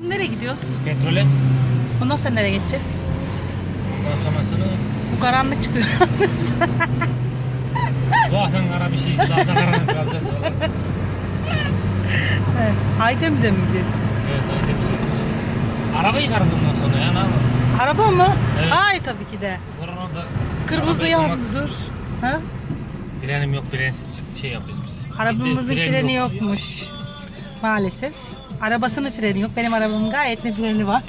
Nereye gidiyoruz? Petrole. Bundan sonra nereye gideceğiz? Ondan sonrasını Bu karanlık çıkıyor. zaten kara bir şey. Zaten karanlık kalacağız falan. evet. Aytemiz'e mi gidiyoruz? Evet öyle bir Araba yıkarız ondan sonra ya ne yapalım? Araba mı? Evet. Hayır tabii ki de. Koronada Kırmızı yıkamak- dur. Ha? Frenim yok frensiz şey yapıyoruz biz. Arabamızın Bizde fren freni yok. yokmuş. Maalesef. Arabasının freni yok. Benim arabamın gayet ne freni var.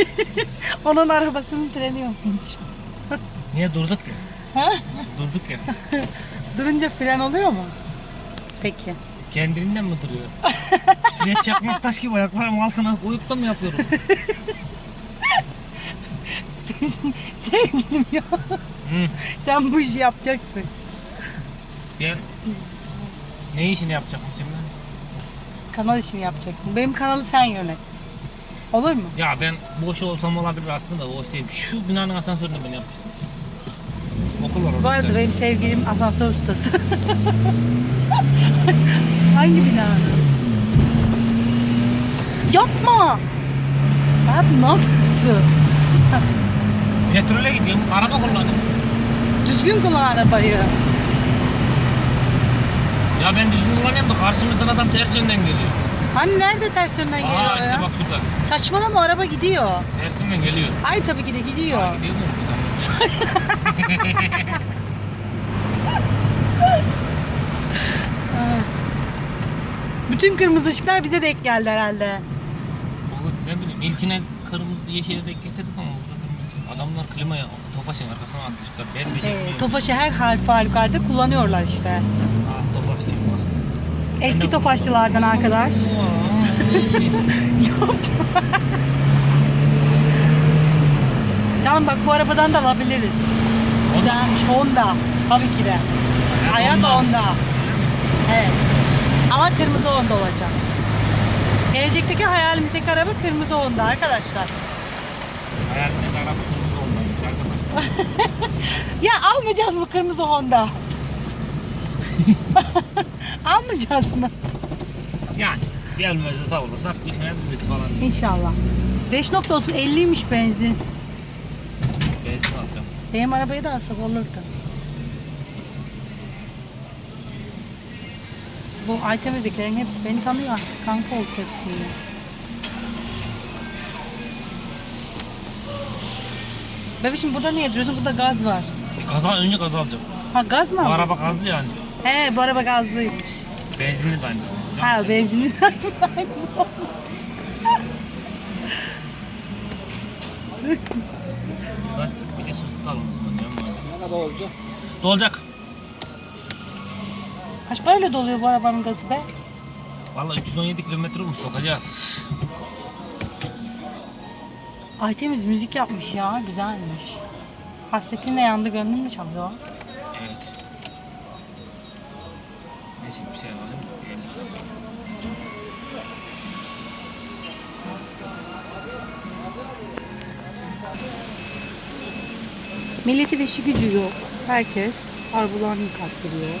Onun arabasının freni yokmuş. Niye durduk ya? Ha? Durduk ya. Durunca fren oluyor mu? Peki. Kendiliğinden mi duruyor? Fren çakmak taş gibi ayaklarım altına koyup da mı yapıyorum? Sevgilim ya. Hı. Sen bu işi yapacaksın. Ben ne işini yapacağım şimdi? Kanal işini yapacaksın. Benim kanalı sen yönet. Olur mu? Ya ben boş olsam olabilir aslında da boş değil. Şu binanın asansöründe ben yapmıştım. Okul var orada. Bu arada tane. benim sevgilim asansör ustası. Hangi bina? Yapma. Abi ne yapıyorsun? Petrole gidiyorum, araba kullanıyorum. Düzgün kullan arabayı. Ya ben düzgün kullanıyorum da karşımızdan adam ters yönden geliyor. Hani nerede ters yönden geliyor Aa işte ya? bak şurada. Saçmalama araba gidiyor. Ters yönden geliyor. Hayır tabii ki de gidiyor. Aa, gidiyor mu? Ha. Bütün kırmızı ışıklar bize denk geldi herhalde. Ne bileyim ilkine kırmızı yeşile de getirdik ama burada kırmızı. Adamlar klimayı Tofaş'ın arkasına atmışlar. Ben şey Ee, bilmiyorum. Tofaş'ı her hal halükarda kullanıyorlar işte. Ah Tofaş'cıyım bak. Eski Tofaşçılardan arkadaş. Yok. Canım bak bu arabadan da alabiliriz. Güzelmiş. Honda. Tabii ki de. Hayat Honda. Honda. Evet. Ama kırmızı Honda olacak. Gelecekteki hayalimizdeki araba kırmızı Honda arkadaşlar. Hayalimdeki araba kırmızı olmamış arkadaşlar. Ya almayacağız mı kırmızı Honda? almayacağız mı? Yani gelmezse savurursak düşünebiliriz falan. İnşallah. 5.30 50'ymiş benzin. Benzin alacağım. Benim arabayı da alsak olurdu. Bu Aytemizdekilerin hepsi beni tanıyor artık. Kanka olduk hepsiyle. Bebişim burada niye duruyorsun? Burada gaz var. E, Kaza önce kaza alacağım. Ha gaz mı Bu alacaksın? araba gazlı yani. He bu araba gazlıymış. Benzinli de aynı. Ha benzinin Gaz bir de su tutalım o zaman. Ne kadar olacak? Dolacak. Kaç parayla doluyor bu arabanın gazı be? Vallahi 317 kilometre olmuş bakacağız. Aytemiz müzik yapmış ya. Güzelmiş. Hasretinle yandı gönlüm mü çalıyor? Evet. Neyse bir şey alalım. Diyelim. Milletin işi gücü yok. Herkes arbularını kattırıyor.